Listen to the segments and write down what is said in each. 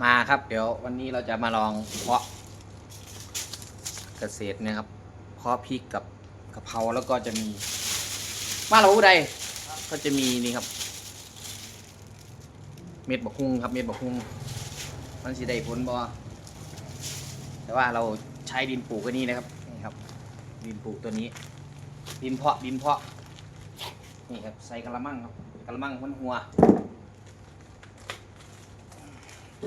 มาครับ เดี๋ยววันนี้เราจะมาลองเพาะเกษตรนะครับเพาะพริกกับกะเพราแล้วก็จะมีบ้านเราผู้ใดก็จะมีนี่ครับ เม็ดบักฮุ่งครับเม็ดบักฮุ่งมันสิได้ผลบ่แต่ว่าเราใช้ดินปลูกก็นี่นะครับนี่ครับ ดินปลูกตัวนี้ ดินเพาะดินเพาะนี่ครับใส่กระมังครับกระมังมันหัว อั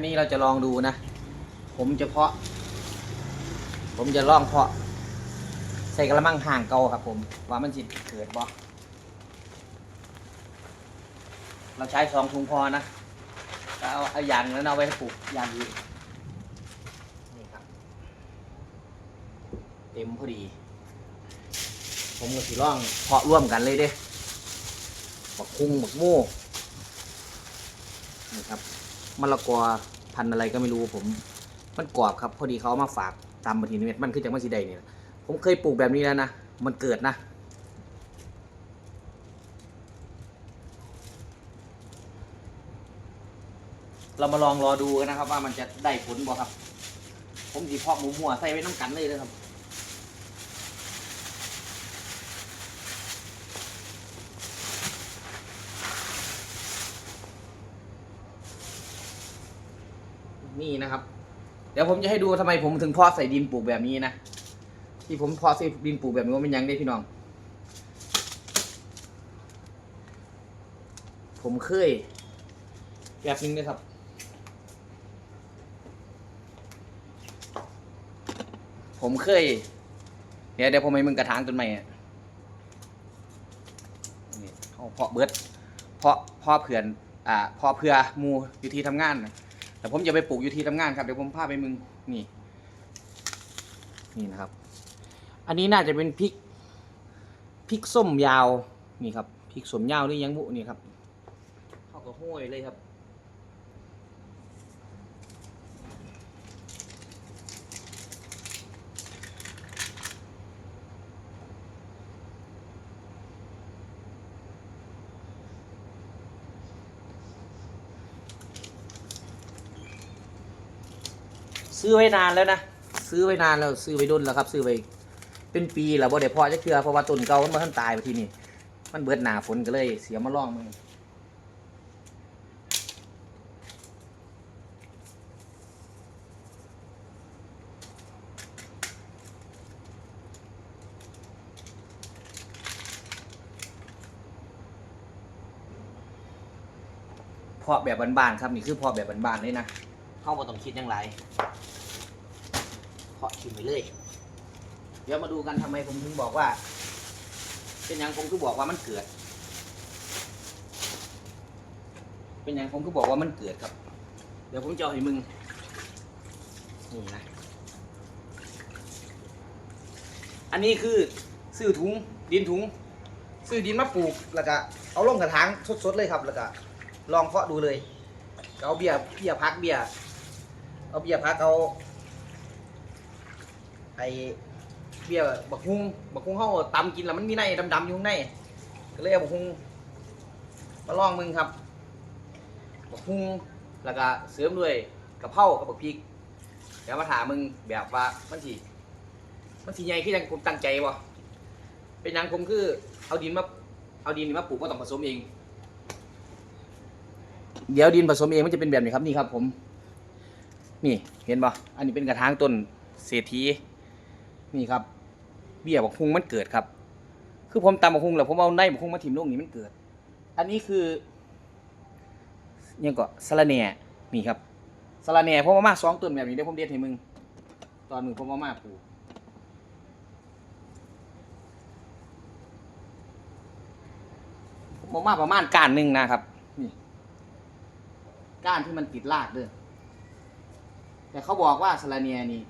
นนี้เราจะลองดูนะ ผมจะเพาะ ผมจะลองเพาะ ใส่กระมังห่างเก่าครับผม ว่ามันสิเกิดบ่เราใช้สองถุงพอนะเอาเอาอย่างนั้นเอาไว้ปลูกอย่างอื่นนี่ครับ เต็มพอดี ผมก็สิลองเพาะร่วมกันเลยเด้บักคุงบักโม่นี่ครับมะละกอพันอะไรก็ไม่รู้ผม มันกรอบครับ พอดีเขามาฝากตามบันทีนิเม็ดมันคือจากมัสีใดเนี่ย ผมเคยปลูกแบบนี้แล้วนะ มันเกิดนะ เรามาลองรอดูกันนะครับ ว่ามันจะได้ผลบ่ครับ ผมสีเพาะหมูหัวใส่ไว้น้ำกันเลยนะครับนี่นะครับ เดี๋ยวผมจะให้ดูทำไมผมถึงเพาะใส่ดินปลูกแบบนี้นะ ที่ผมพาะใส่ดินปลูกแบบนี้ว่ามันยังได้พี่น้อง ผมเคย แบบนึงนะครับผมเคย เดี๋ยวเดี๋ยวผมให้มึงกระถางต้นไม้อะนี่เอาเพาะเบิดเพาะเพาะเผื่อนอ่าเพาะเพื่อมูอยู่ที่ทำงานนะแต่ผมจะไปปลูกอยู่ที่ทำงานครับเดี๋ยวผมพาไปมึงนี่ นี่นะครับ อันนี้น่าจะเป็นพริกพริกส้มยาวนี่ครับพริกส้มยาวนี่ยังบุนี่ครับเข้ากับห้วยเลยครับซื้อไว้นานแล้วนะ ซื้อไว้นานแล้ว ซื้อไว้ดุนแล้วครับ ซื้อไว้ เป็นปีแล้วบ่ได้พอจะเกลือเพราะว่าต้นเก่ามันมาทันตายไปที่นี่มันเบิดหนาฝนก็เลยเสียมาล่องมึงพาะแบบบานๆครับนี่คือพาะแบบบานๆเลยนะเข้ามาต้องคิดยังไรเพาะทิ้งไปเลย เดี๋ยวมาดูกันทำไมผมถึงบอกว่า เป็นหยังผมคือบอกว่ามันเกิด เป็นหยังผมคือบอกว่ามันเกิดครับ เดี๋ยวผมจะเอาให้มึงนี่นะอันนี้คือซื้อถุงดินถุงซื้อดินมาปลูกแล้วก็เอาลงกระถางสดๆเลยครับ แล้วก็ลองเพาะดูเลยเอาเบี้ยเบี้ยพักเบี้ยเอาเบี้ยพักเอาไอ เบี้ยบักฮุงบักฮุงเขาตำกินแล้วมันมีในดำๆอยู่ข้างในก็เลยเอาบักฮุงมาลองมึงครับบักฮุงแล้วก็เสริมด้วยกระเพรากับบักพริกเดี๋ยวมาถามมึงแบบว่ามันสิมันสิใหญ่ขึ้นยังผมตั้งใจบ่เป็นยังผมคือ เอาดินมาเอาดินมาปลูกก็ต้องผสมเอง เดี๋ยวดินผสมเองมันจะเป็นแบบนี้ครับนี่ครับผม นี่เห็นป่ะอันนี้เป็นกระถางต้นเศรษฐีนี่ครับ เบี้ยบักฮุงมันเกิดครับ คือผมตำบักฮุงแล้วผมเอาในบักฮุงมาถิ่มลงนี่มันเกิด อันนี้คือยังก็สะระแหน่นี่ครับสะระแหน่ผมเอามาสองต้นแบบนี้เดี๋ยวผมเด็ดให้มึง ตอนมือผมเอามาปลูกผมเอามาประมาณก้านหนึ่งนะครับ นี่ก้านที่มันติดรากเด้อแต่เขาบอกว่าสะระแหน่นี่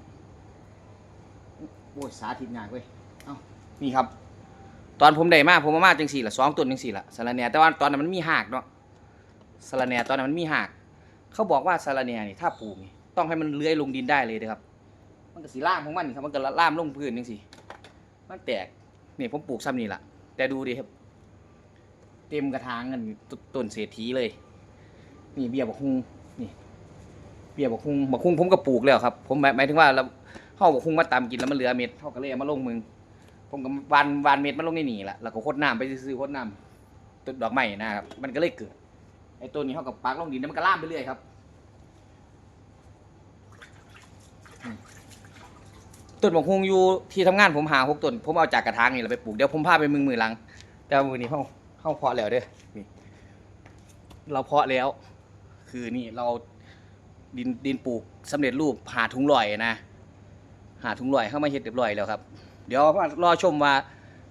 โอ้ยสาธิตยากเว้ย นี่ครับ ตอนผมได้มาผมมามาจังสี่ละสองต้นจังสี่ละสาระแหนแต่ว่าตอนนั้นมันมีหากเนาะสาระแหนตอนนั้นมันมีหากเขาบอกว่าสาระแหนนี่ถ้าปลูกนี่ต้องให้มันเลื้อยลงดินได้เลยนะครับ มันก็สีล่ามของมันนี่ครับมันก็ล่ามลงพื้นจังสี่มันแตกนี่ผมปลูกซ้ำนี่ละแต่ดูดิครับ เต็มกระถางกันต้นเศรษฐีเลย นี่เบี้ยบักฮุงนี่ เบี้ยบักฮุงบักฮุงผมก็ปลูกแล้วครับ ผมหมายถึงว่าเราเฮาบักฮุงมาตำกินแล้วมันเหลือเม็ดเฮาก็เลยเอามาลงมึง ผมก็วานวานเม็ดมันลงในนี่แหละแล้วก็โคดน้ำไปซื้อโคดน้ำต้นดอกไม้นะครับ มันก็เลยเกิด ไอ้ต้นนี้เฮากับปักลงดินแล้วมันก็ล่ามไปเรื่อยครับ ต้นบักฮุงอยู่ที่ทำงานผมหาหกต้น ผมเอาจากกระถางนี่แหละไปปลูก เดี๋ยวผมพาไปมือมือหลัง แต่ว่ามือนี้เฮาเฮาเพาะแล้วเด้อนี่เราเพาะแล้ว คือนี่เราดินดินปลูกสำเร็จรูปหาถุงลอยนะ หาถุงลอยเข้ามาเฮ็ดเรียบร้อยแล้วครับ เดี๋ยวมรอชมว่า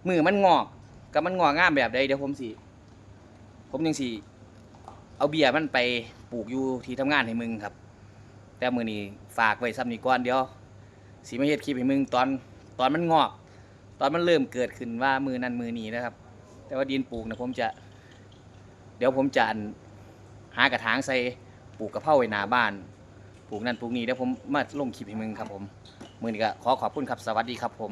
มือมันงอกกับมันงอกงามแบบใดเดี๋ยวผมสิผมยังสิเอาเบียร์มันไปปลูกอยู่ที่ทำงานให้มึงครับ แต่มือนี้ฝากไว้ซ้ำนี้ก่อนเดี๋ยวสิมาเฮ็ดคลิปให้มึงตอนตอนมันงอก ตอนมันเริ่มเกิดขึ้นว่ามือนั้นมือนี้นะครับ แต่ว่าดินปลูกนะผมจะ เดี๋ยวผมจะหากระถางใส่ปลูกกระเพราไว้หน้าบ้านปลูกนั่นปลูกนี่เดี๋ยวผมมาลงคลิปให้มึงครับผมมือนี้ก็ขอขอบคุณครับสวัสดีครับผม